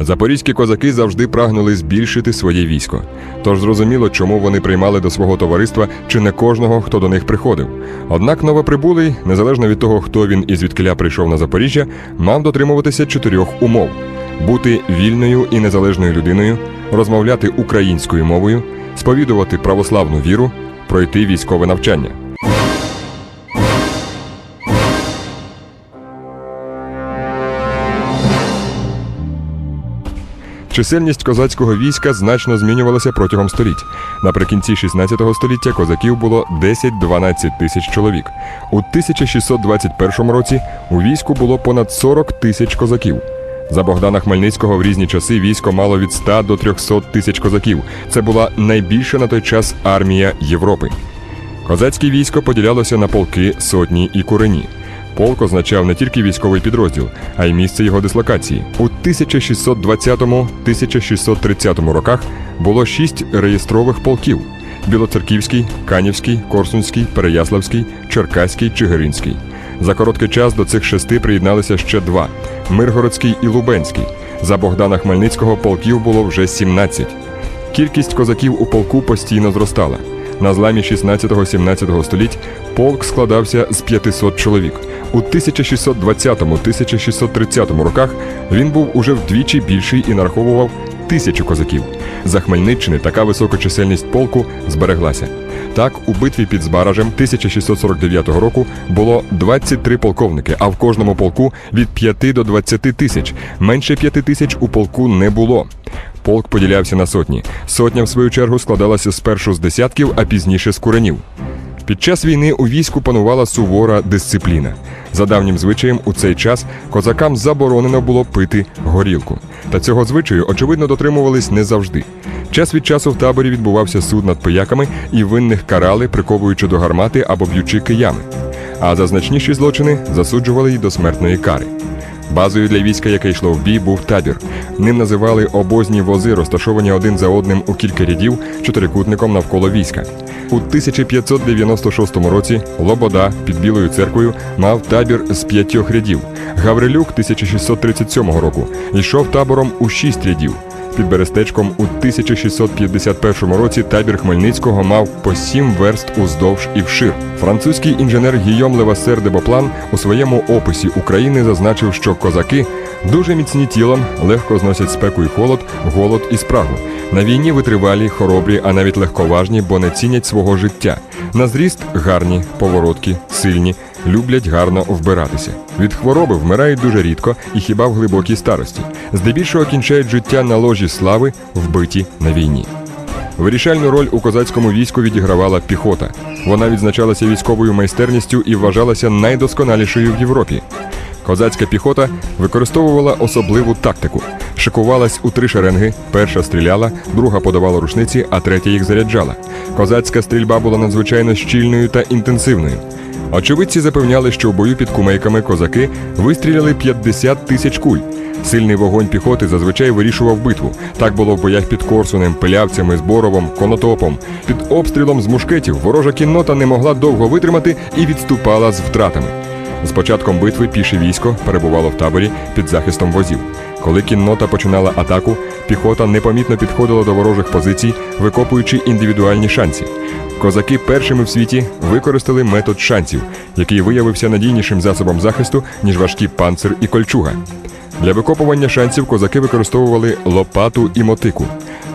Запорізькі козаки завжди прагнули збільшити своє військо. Тож зрозуміло, чому вони приймали до свого товариства чи не кожного, хто до них приходив. Однак новоприбулий, незалежно від того, хто він і звідкиля прийшов на Запоріжжя, мав дотримуватися чотирьох умов: бути вільною і незалежною людиною, розмовляти українською мовою, сповідувати православну віру, пройти військове навчання. Чисельність козацького війська значно змінювалася протягом століть. Наприкінці 16 століття козаків було 10-12 тисяч чоловік. У 1621 році у війську було понад 40 тисяч козаків. За Богдана Хмельницького в різні часи військо мало від 100 до 300 тисяч козаків. Це була найбільша на той час армія Європи. Козацьке військо поділялося на полки, сотні і курені. Полк означав не тільки військовий підрозділ, а й місце його дислокації. У 1620-1630 роках було шість реєстрових полків: Білоцерківський, Канівський, Корсунський, Переяславський, Черкаський, Чигиринський. За короткий час до цих шести приєдналися ще два: Миргородський і Лубенський. За Богдана Хмельницького полків було вже 17. Кількість козаків у полку постійно зростала. На зламі 16-17 століть полк складався з 500 чоловік. У 1620-1630 роках він був уже вдвічі більший і нараховував тисячу козаків. За Хмельниччини така висока чисельність полку збереглася. Так, у битві під Збаражем 1649 року було 23 полковники, а в кожному полку від 5 до 20 тисяч. Менше 5 тисяч у полку не було. Полк поділявся на сотні. Сотня, в свою чергу, складалася спершу з десятків, а пізніше з куренів. Під час війни у війську панувала сувора дисципліна. За давнім звичаєм, у цей час козакам заборонено було пити горілку. Та цього звичаю, очевидно, дотримувались не завжди. Час від часу в таборі відбувався суд над пияками, і винних карали, приковуючи до гармати або б'ючи киями. А за значніші злочини засуджували й до смертної кари. Базою для війська, яке йшло в бій, був табір. Ним називали обозні вози, розташовані один за одним у кілька рядів чотирикутником навколо війська. У 1596 році Лобода під Білою церквою мав табір з п'ятьох рядів. Гаврилюк 1637 року йшов табором у шість рядів. Під Берестечком у 1651 році табір Хмельницького мав по сім верст уздовж і вшир. Французький інженер Гійом Левасер де Боплан у своєму описі України зазначив, що козаки дуже міцні тілом, легко зносять спеку і холод, голод і спрагу. На війні витривалі, хоробрі, а навіть легковажні, бо не цінять свого життя. На зріст гарні, повороткі, сильні, люблять гарно вбиратися. Від хвороби вмирають дуже рідко і хіба в глибокій старості. Здебільшого кінчають життя на ложі слави, вбиті на війні. Вирішальну роль у козацькому війську відігравала піхота. Вона відзначалася військовою майстерністю і вважалася найдосконалішою в Європі. Козацька піхота використовувала особливу тактику. Шикувалась у три шеренги: перша стріляла, друга подавала рушниці, а третя їх заряджала. Козацька стрільба була надзвичайно щільною та інтенсивною. Очевидці запевняли, що в бою під кумейками козаки вистріляли 50 тисяч куль. Сильний вогонь піхоти зазвичай вирішував битву. Так було в боях під Корсунем, Пилявцями, Зборовом, Конотопом. Під обстрілом з мушкетів ворожа кіннота не могла довго витримати і відступала з втратами. З початком битви піше військо перебувало в таборі під захистом возів. Коли кіннота починала атаку, піхота непомітно підходила до ворожих позицій, викопуючи індивідуальні шанси. Козаки першими в світі використали метод шансів, який виявився надійнішим засобом захисту, ніж важкі панцир і кольчуга. Для викопування шансів козаки використовували лопату і мотику.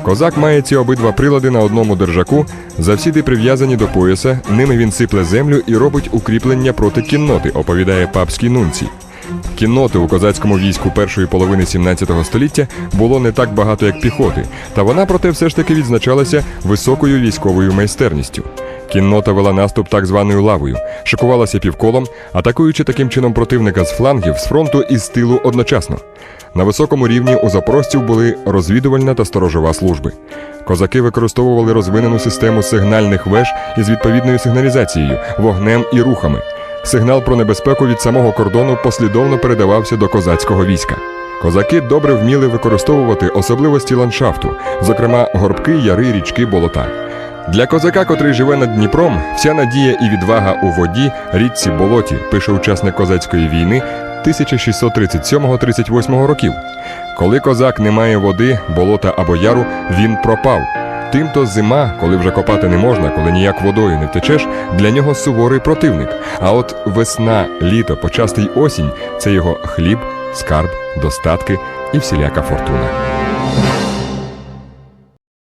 Козак має ці обидва прилади на одному держаку, завсіди прив'язані до пояса. Ними він сипле землю і робить укріплення проти кінноти, оповідає папський нунцій. Кінноти у козацькому війську першої половини 17 століття було не так багато, як піхоти, та вона, проте, все ж таки відзначалася високою військовою майстерністю. Кіннота вела наступ так званою лавою, шикувалася півколом, атакуючи таким чином противника з флангів, з фронту і з тилу одночасно. На високому рівні у запорожців були розвідувальна та сторожова служби. Козаки використовували розвинену систему сигнальних веж із відповідною сигналізацією, вогнем і рухами. Сигнал про небезпеку від самого кордону послідовно передавався до козацького війська. Козаки добре вміли використовувати особливості ландшафту, зокрема горбки, яри, річки, болота. Для козака, котрий живе над Дніпром, вся надія і відвага у воді, річці болоті, пише учасник козацької війни 1637-38 років. Коли козак не має води, болота або яру, він пропав. Тимто зима, коли вже копати не можна, коли ніяк водою не втечеш, для нього суворий противник. А от весна, літо, почастий осінь це його хліб, скарб, достатки і всіляка фортуна.